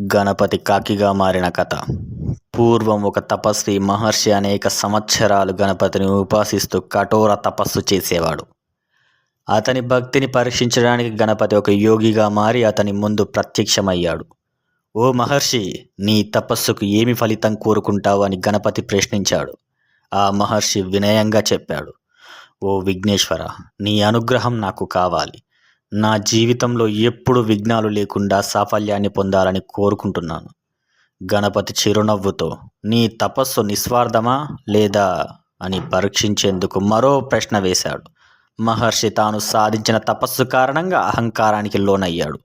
గణపతి కాకిగా మారిన కథ. పూర్వం ఒక తపస్వి మహర్షి అనేక సంవత్సరాలు గణపతిని ఉపాసిస్తూ కఠోర తపస్సు చేసేవాడు. అతని భక్తిని పరీక్షించడానికి గణపతి ఒక యోగిగా మారి అతని ముందు ప్రత్యక్షమయ్యాడు. ఓ మహర్షి నీ తపస్సుకు ఏమి ఫలితం కోరుకుంటావు? అని గణపతి ప్రశ్నించాడు. ఆ మహర్షి వినయంగా చెప్పాడు. ఓ విఘ్నేశ్వర నీ అనుగ్రహం నాకు కావాలి. నా జీవితంలో ఎప్పుడు విఘ్నాలు లేకుండా సాఫల్యాన్ని పొందాలని కోరుకుంటున్నాను. గణపతి చిరునవ్వుతో నీ తపస్సు నిస్వార్థమా లేదా అని పరీక్షించేందుకు మరో ప్రశ్న వేశాడు. మహర్షి తాను సాధించిన తపస్సు కారణంగా అహంకారానికి లోనయ్యాడు.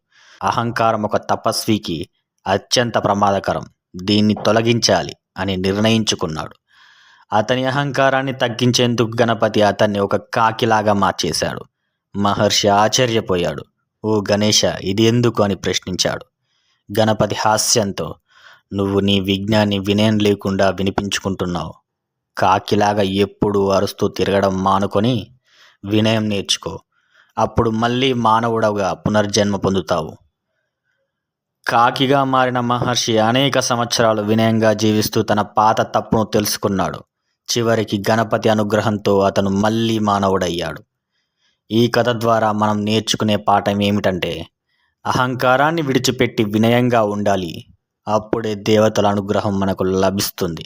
అహంకారం ఒక తపస్వికి అత్యంత ప్రమాదకరం. దీన్ని తొలగించాలి అని నిర్ణయించుకున్నాడు. అతని అహంకారాన్ని తగ్గించేందుకు గణపతి అతన్ని ఒక కాకిలాగా మార్చేశాడు. మహర్షి ఆశ్చర్యపోయాడు. ఓ గణేష ఇది ఎందుకు? అని ప్రశ్నించాడు. గణపతి హాస్యంతో నువ్వు నీ విజ్ఞాన్ని వినయం లేకుండా వినిపించుకుంటున్నావు. కాకిలాగా ఎప్పుడు అరుస్తూ తిరగడం మానుకొని వినయం నేర్చుకో. అప్పుడు మళ్ళీ మానవుడవుగా పునర్జన్మ పొందుతావు. కాకిగా మారిన మహర్షి అనేక సంవత్సరాలు వినయంగా జీవిస్తూ తన పాత తప్పును తెలుసుకున్నాడు. చివరికి గణపతి అనుగ్రహంతో అతను మళ్ళీ మానవుడయ్యాడు. ఈ కథ ద్వారా మనం నేర్చుకునే పాఠం ఏమిటంటే అహంకారాన్ని విడిచిపెట్టి వినయంగా ఉండాలి. అప్పుడే దేవతల అనుగ్రహం మనకు లభిస్తుంది.